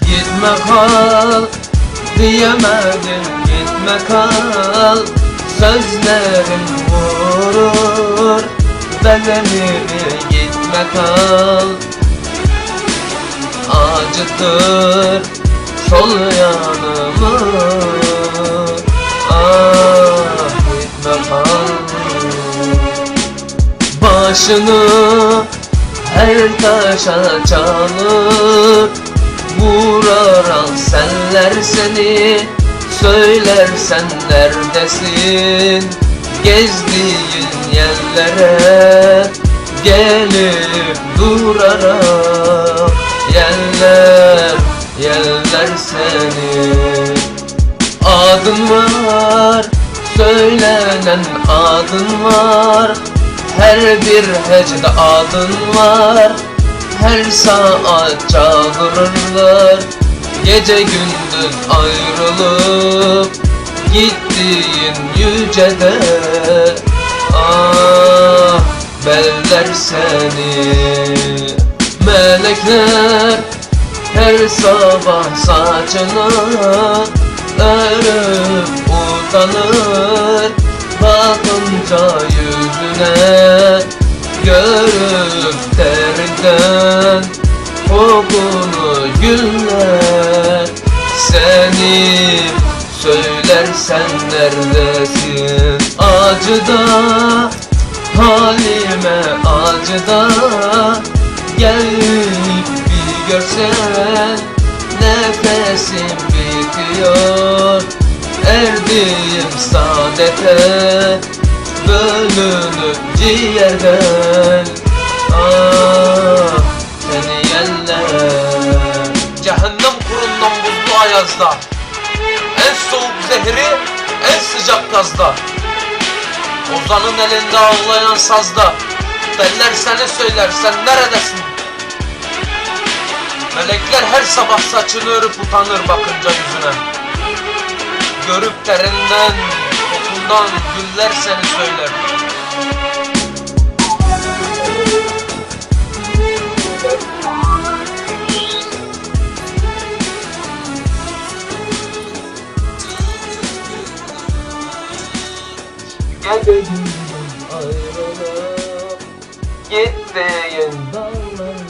gitme kal Diyemedim gitme kal. Sözlerim vurur Bedenimi gitme kal. Acıtır sol yanımı. Ah gitme kal. Başını her taşa çalıp Vurar al senler seni Söylersen neredesin? Gezdiğin yerlere Gelip durarak Yerler, yerler seni. Adın var, söylenen adın var Her bir hecde adın var Her saat çağırırlar Gece gündüz ayrılıp Gittiğin yücede Ah beller seni. Melekler her sabah saçını örüp utanır. Bakınca yüzüne güller. Seni söylersen neredesin? Acıda Halime acıda. Gelip bir görsen Nefesim bitiyor. Erdim saadete Bölünüp ciğerden. Ah ayazda En soğuk zehri en sıcak gazda Ozan'ın elinde ağlayan sazda. Beller seni söyler sen neredesin? Melekler her sabah saçını örüp utanır bakınca yüzüne. Görüp derinden, kokundan güller seni söyler Gittiğin dağlarda